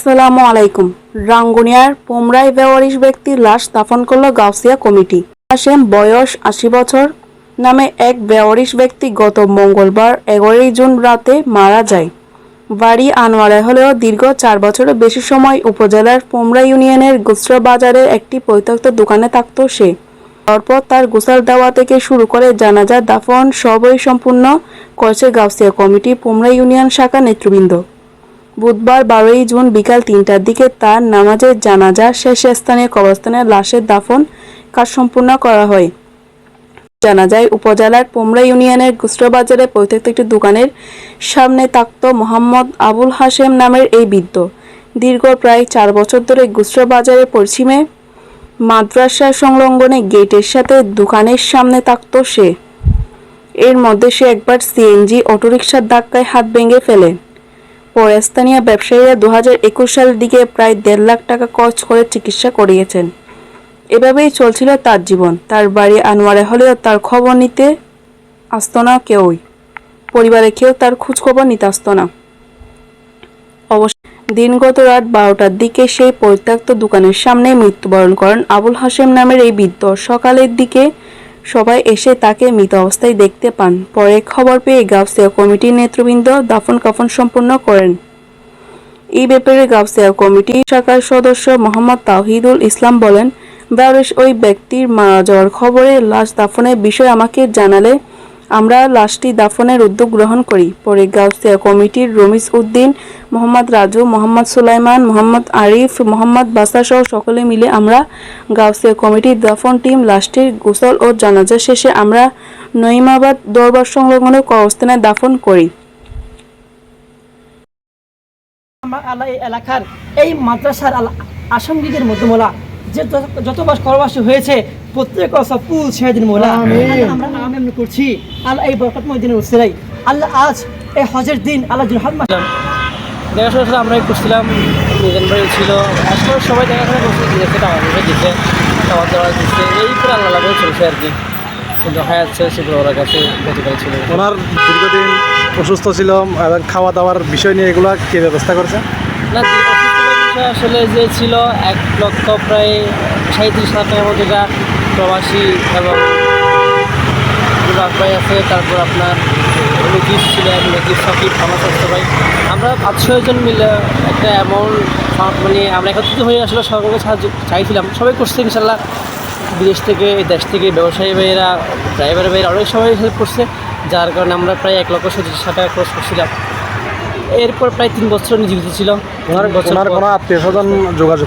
আসসালামু আলাইকুম। রাঙ্গুনিয়ার পোমরাই বেওয়ারিশ ব্যক্তির লাশ দাফন করল গাউসিয়া কমিটি। হাসেম বয়স আশি বছর নামে এক বেওয়ারিশ ব্যক্তি গত মঙ্গলবার এগারোই জুন রাতে মারা যায়। বাড়ি আনোয়ারা হলেও দীর্ঘ চার বছরের বেশি সময় উপজেলার পোমরা ইউনিয়নের গুসরা বাজারের একটি পরিত্যক্ত দোকানে থাকত সে। তারপর তার গোসাল দেওয়া থেকে শুরু করে জানাজা দাফন সবই সম্পূর্ণ করেছে গাউসিয়া কমিটি পোমরা ইউনিয়ন শাখা নেতৃবৃন্দ। বুধবার বারোই জুন বিকাল তিনটার দিকে তার নামাজের জানাজা শেষ স্থানীয় কবরস্থানে লাশের দাফন কাজ সম্পূর্ণ করা হয়। জানা যায় উপজেলার পোমরা ইউনিয়নের গুসরাবাজারে পরিত্যক্ত একটি দোকানের সামনে থাকত মোহাম্মদ আবুল হাশেম নামের এই বৃদ্ধ দীর্ঘ প্রায় চার বছর ধরে গুসরাবাজারের পশ্চিমে মাদ্রাসা সংলগ্নে গেটের সাথে দোকানের সামনে থাকত সে। এর মধ্যে সে একবার সিএনজি অটোরিকশার ধাক্কায় হাত ভেঙে ফেলে। পরে স্থানীয় ব্যবসায়ীরা দু হাজার একুশ সালের দিকে প্রায় দেড় লাখ টাকা খরচ করে চিকিৎসা করিয়েছেন। এভাবেই চলছিল তার জীবন। তার বাড়ি আনোয়ারে হলেও তার খবর নিতে আসতো না কেউই। পরিবারে কেউ তার খোঁজখবর নিতে আসতো না। অবশ্য দিনগত রাত বারোটার দিকে সেই পরিত্যক্ত দোকানের সামনে মৃত্যুবরণ করেন আবুল হাশেম নামের এই বৃদ্ধ। সকালের দিকে সবাই এসে তাকে মৃত অবস্থায় দেখতে পান। পরে খবর পেয়ে গাউসিয়া কমিটির নেতৃবৃন্দ দাফন কাফন সম্পন্ন করেন। এই ব্যাপারে গাউসিয়া কমিটি শাখার সদস্য মোহাম্মদ তাহিদুল ইসলাম বলেন দারেশ ওই ব্যক্তির মারা যাওয়ার খবরে লাশ দাফনের বিষয় আমাকে জানালে আমরা লাশটি দাফনের উদ্যোগ গ্রহণ করি। পরে গাউসিয়া কমিটির রমিজ উদ্দিন মোহাম্মদ রাজু মোহাম্মদ সুলাইমান মোহাম্মদ আরিফ মোহাম্মদ বাসা সহ সকলে মিলে আমরা গাউসিয়া কমিটির দাফন টিম লাশটির গোসল ও জানাজা শেষে আমরা নইমাবাদ দরবার সংলগ্ন কবরস্থানে দাফন করি। এলাকার এই মাদ্রাসার আল্লাহ আসামগীদের মধ্যে মোলা যে যত- মাস করবাসী হয়েছে প্রত্যেক সব পুল ছেড়ে মোলা। আমেন করছি। আল্লাহ এই বরকতময় দিনের উসিলাই আল্লাহ আজ এই হজের দিন আল্লাহ জুলহাদ মাস দেখাশোনা আসলে আমরাই করছিলাম নিজের বাড়ি ছিল। আসলে সবাই দেখাশোনা করছে দিয়েছে টাকা পয়সা দিচ্ছে খাবার দাবার দিচ্ছে এই করে আল্লাহ লাভে চলছে আর কি। কিন্তু হায়াত ছিল সেগুলো ওরা কাছে গতকাল ছিল। ওনার দীর্ঘদিন অসুস্থ ছিল এবং খাওয়া দাওয়ার বিষয় নিয়ে এগুলা কে ব্যবস্থা করছে? না অসুস্থতার আসলে যে ছিল এক লক্ষ প্রায় সাঁত্রিশ লাখ টাকার মতো প্রবাসী এবং বিভাগ ভাই আছে তারপর আপনার লজিস ছিলেন লজিস সাকিব আমার স্বাস্থ্য ভাই। আমরা পাঁচ ছয়জন মিলে একটা অ্যামাউন্ট মানে আমরা একত্রিত হয়ে আসলে সরকারকে সাহায্য চাইছিলাম। সবাই করছে ইনশাল্লাহ। বিদেশ থেকে দেশ থেকে ব্যবসায়ী ভাইয়েরা ড্রাইভার ভাইয়েরা অনেক সবাই হেল্প করছে যার কারণে আমরা প্রায় এক লক্ষ সত্তর টাকা খরচ করছিলাম। এরপর প্রায় তিন বছর উনি জীবিত ছিল ওনার বছর কোনো আত্মীয় স্বজন যোগাযোগ